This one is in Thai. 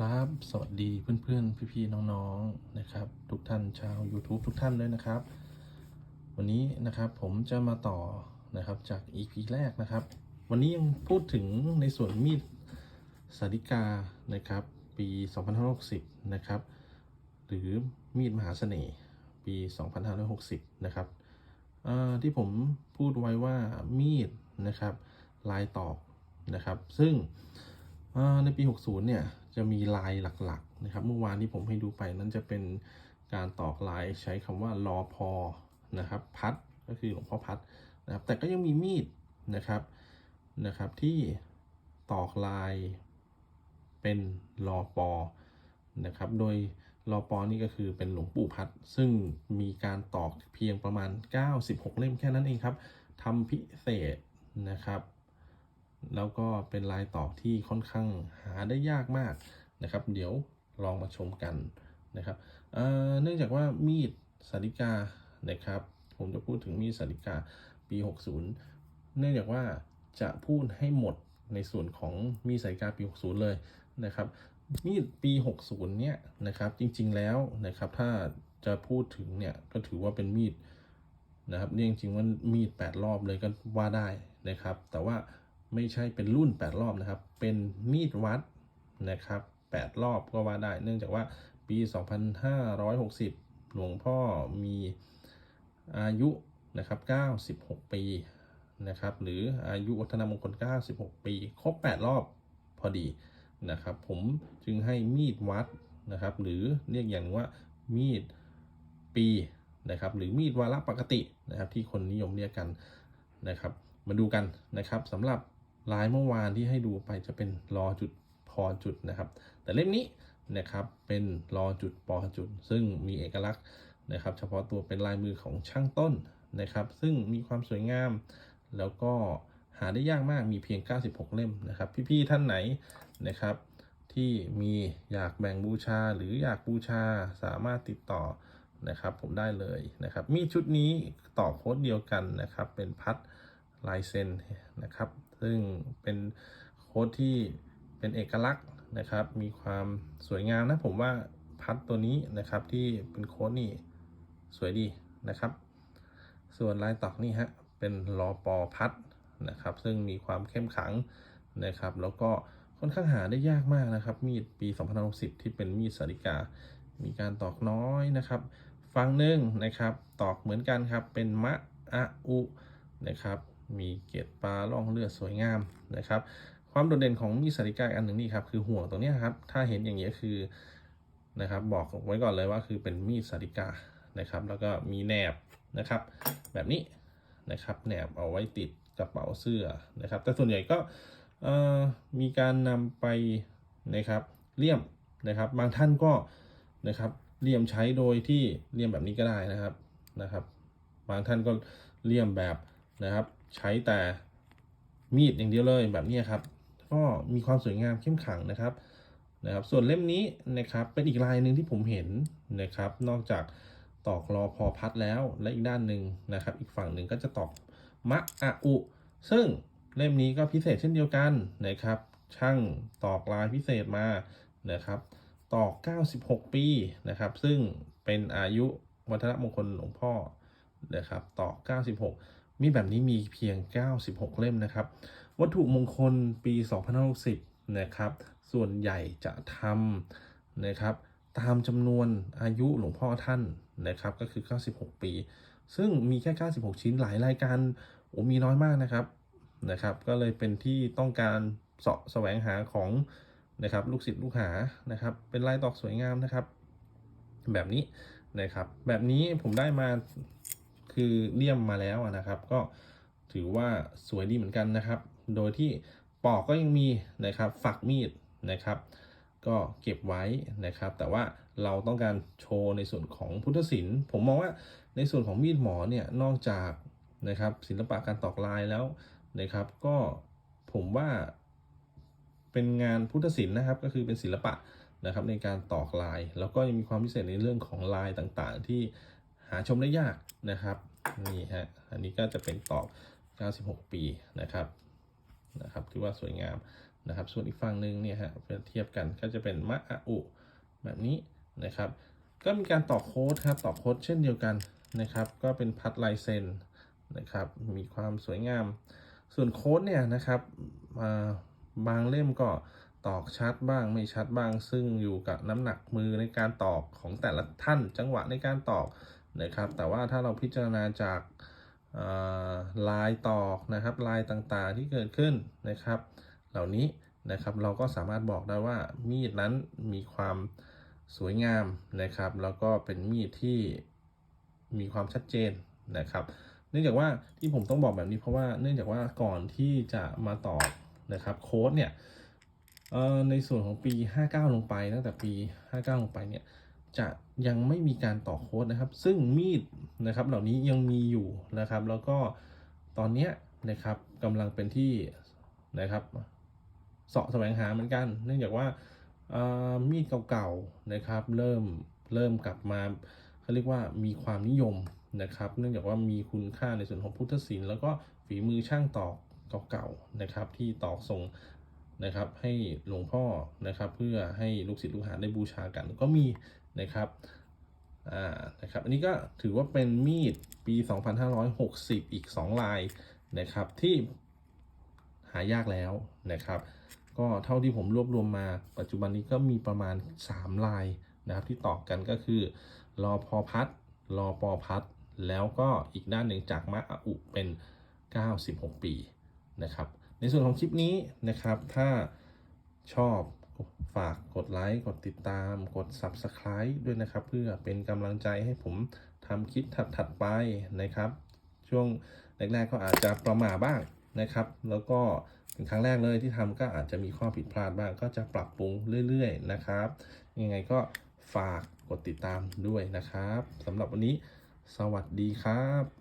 ครับ สวัสดีเพื่อนๆ พี่ๆ น้องๆ นะครับ ทุกท่านชาว YouTube ทุกท่านด้วยนะครับ วันนี้นะครับผมจะมาต่อนะครับจาก EP แรกนะครับ วันนี้ยังพูดถึงในส่วนมีดสาริกานะครับ ปี 2560 นะครับ หรือมีดมหาเสน่ห์ปี 2560 นะครับที่ผมพูดไว้ว่ามีดนะครับลายตอกนะครับ ซึ่งในปี 60 เนี่ย จะมีลายหลักๆนะครับ เมื่อวานที่ผมให้ดูไปนั้นจะเป็นการตอกลายใช้คำว่ารอพอนะครับพัดก็คือหลวงพ่อพัดนะครับแต่ก็ยังมีมีดนะครับนะครับที่ตอกลายเป็นรอปอนะครับโดยรอปอนี่ก็คือเป็นหลวงปู่พัด ซึ่งมีการตอกเพียงประมาณ 96 เล่มแค่นั้นเองครับทำพิเศษนะครับ แล้วก็เป็นลายตอกที่ค่อนข้างหาได้ยากมากนะครับ เดี๋ยวลองมาชมกันนะครับเนื่องจากว่ามีดสาริกานะครับ ผมจะพูดถึงมีดสาริกาปี 60 เนื่องจากว่าจะพูดให้หมดในส่วนของมีดสาริกาปี 60 เลยนะครับมีดปี 60 เนี่ยนะครับจริงๆแล้วนะครับถ้าจะพูดถึงเนี่ยก็ถือว่าเป็นมีดนะครับเนี่ยจริงๆว่ามีด 8 รอบเลยก็ว่าได้นะครับ แต่ว่า ไม่ใช่เป็นรุ่น 8 รอบนะครับ เป็นมีดวัดนะครับ 8 รอบก็ว่าได้ เนื่องจากว่าปี 2560 หลวงพ่อมีอายุนะครับ 96 ปีนะครับ หรืออายุวัฒนมงคล 96 ปี ครบ 8 รอบพอดีนะครับ ผมจึงให้มีดวัดนะครับ หรือเรียกอย่างว่ามีดปีนะครับ หรือมีดวาระปกตินะครับ ที่คนนิยมเรียกกันนะครับ มาดูกันนะครับสำหรับ ลายเมื่อวานที่ให้ดูไปจะเป็นรอจุดพอจุดนะครับ แต่เล่มนี้นะครับเป็นรอจุดปอจุด ซึ่งมีเอกลักษณ์นะครับ เฉพาะตัวเป็นลายมือของช่างต้นนะครับ ซึ่งมีความสวยงาม แล้วก็หาได้ยากมากมีเพียง 96 เล่มนะครับ พี่ๆท่านไหนนะครับ ที่มีอยากแบ่งบูชาหรืออยากบูชาสามารถติดต่อนะครับผมได้เลยนะครับ มีชุดนี้ต่อโค้ดเดียวกันนะครับ เป็นพัดลายเซ็นนะครับ ซึ่งเป็นโค้ดที่เป็นเอกลักษณ์นะครับ มีความสวยงามนะผมว่าพัดตัวนี้นะครับที่เป็นโค้ดนี่สวยดีนะครับ ส่วนลายตอกนี่ฮะเป็นรอปอพัดนะครับ ซึ่งมีความเข้มขลังนะครับ แล้วก็ค่อนข้างหาได้ยากมากนะครับ มีดปี 2060 ที่เป็นมีดสาริกา มีการตอกน้อยนะครับฝั่งหนึ่งนะครับ ตอกเหมือนกันครับ เป็นมะอะอุนะครับ มีเกล็ดปลาล่องเลือดสวยงามนะครับ ความโดดเด่นของมีสาริกาอันหนึ่งนี่ครับคือห่วงตรงนี้ครับ ถ้าเห็นอย่างนี้คือนะครับบอกไว้ก่อนเลยว่าคือเป็นมีดสาริกานะครับ แล้วก็มีแหนบนะครับ แบบนี้นะครับแหนบเอาไว้ติดกระเป๋าเสื้อนะครับ แต่ส่วนใหญ่ก็มีการนำไปนะครับเลี่ยมนะครับ บางท่านก็นะครับเลี่ยมใช้โดยที่เลี่ยมแบบนี้ก็ได้นะครับนะครับ บางท่านก็เลี่ยมแบบ นะครับ ใช้แต่มีดอย่างเดียวเลยแบบนี้ครับ ก็มีความสวยงามเข้มขังนะครับนะครับ ส่วนเล่มนี้นะครับเป็นอีกลายหนึ่งที่ผมเห็นนะครับ นอกจากตอกรอพอพัดแล้วและอีกด้านหนึ่งนะครับ อีกฝั่งหนึ่งก็จะตอกมะอะอุ ซึ่งเล่มนี้ก็พิเศษเช่นเดียวกันนะครับ ช่างตอกลายพิเศษมานะครับ ตอก 96 ปีนะครับ ซึ่งเป็นอายุวัฒนมงคลหลวงพ่อนะครับ ตอก 96 มีแบบนี้มีเพียง 96 เล่มนะครับ วัตถุมงคลปี 2560 นะครับ ส่วนใหญ่จะทำนะครับ ตามจำนวนอายุหลวงพ่อท่านนะครับ ก็คือ 96 ปี ซึ่งมีแค่ 96 ชิ้นหลายรายการโอ้มีน้อยมากนะครับนะครับ ก็เลยเป็นที่ต้องการเสาะแสวงหาของนะครับลูกศิษย์ลูกหานะครับ เป็นลายตอกสวยงามนะครับ แบบนี้นะครับ แบบนี้ผมได้มา คือเลี่ยมมาแล้วนะครับ ก็ถือว่าสวยดีเหมือนกันนะครับ โดยที่ปอกก็ยังมีนะครับฝักมีดนะครับ ก็เก็บไว้นะครับ แต่ว่าเราต้องการโชว์ในส่วนของพุทธศิลป์ ผมมองว่าในส่วนของมีดหมอเนี่ยนอกจากนะครับศิลปะการตอกลายแล้วนะครับ ก็ผมว่าเป็นงานพุทธศิลป์นะครับ ก็คือเป็นศิลปะนะครับในการตอกลาย แล้วก็ยังมีความพิเศษในเรื่องของลายต่างๆ ที่หาชมได้ยากนะครับ นี่ฮะอันนี้ก็จะเป็นตอก96 ปีนะครับนะครับที่ว่าสวยงามนะครับ ส่วนอีกฝั่งหนึ่งเนี่ยฮะเทียบกันก็จะเป็นมะอะอุแบบนี้นะครับ ก็มีการต่อโค้ดครับต่อโค้ดเช่นเดียวกันนะครับ ก็เป็นพัดลายเซ็นนะครับ มีความสวยงาม ส่วนโค้ดเนี่ยนะครับาบางเล่มก็ตอกชัดบ้างไม่ชัดบ้าง ซึ่งอยู่กับน้ำหนักมือในการตอกของแต่ละท่าน จังหวะในการตอก นะครับ แต่ว่าถ้าเราพิจารณาจากลายตอกนะครับ ลายต่างๆที่เกิดขึ้นนะครับ เหล่านี้นะครับเราก็สามารถบอกได้ว่ามีดนั้นมีความสวยงามนะครับ แล้วก็เป็นมีดที่มีความชัดเจนนะครับ เนื่องจากว่าที่ผมต้องบอกแบบนี้เพราะว่าเนื่องจากว่าก่อนที่จะมาตอบนะครับโค้ดเนี่ยในส่วนของปี 59 ลงไปตั้งแต่ปี 59 ลงไปเนี่ย จะยังไม่มีการต่อโค้ดนะครับ ซึ่งมีดนะครับเหล่านี้ยังมีอยู่นะครับ แล้วก็ตอนนี้นะครับกำลังเป็นที่นะครับเสาะแสวงหาเหมือนกัน เนื่องจากว่ามีดเก่าๆนะครับเริ่มเริ่มกลับมาเขาเรียกว่ามีความนิยมนะครับ เนื่องจากว่ามีคุณค่าในส่วนของพุทธศิลป์แล้วก็ฝีมือช่างตอกเก่าๆนะครับ ที่ตอกส่ง นะครับ ให้หลวงพ่อนะครับ เพื่อให้ลูกศิษย์ลูกหาได้บูชากันก็มีนะครับอ่านะครับอันนี้ก็ถือว่าเป็นมีดปี 2560 อีก 2 ลายนะครับ ที่หายากแล้วนะครับ ก็เท่าที่ผมรวบรวมมา ปัจจุบันนี้ก็มีประมาณ 3 ลายนะครับ ที่ต่อกันก็คือรอพอพัดรอปอพัดแล้วก็อีกด้านหนึ่งจากมะอุเป็น 96 ปีนะครับ ในส่วนของคลิปนี้นะครับ ถ้าชอบฝากกดไลค์กดติดตาม กด Subscribe ด้วยนะครับ เพื่อเป็นกำลังใจให้ผมทำคลิปถัดๆไปนะครับ ช่วงแรกๆก็อาจจะประมาบ้างนะครับ แล้วก็เป็นครั้งแรกเลยที่ทำก็อาจจะมีข้อผิดพลาดบ้าง ก็จะปรับปรุงเรื่อยๆนะครับ ยังไงก็ฝากกดติดตามด้วยนะครับสำหรับวันนี้ สวัสดีครับ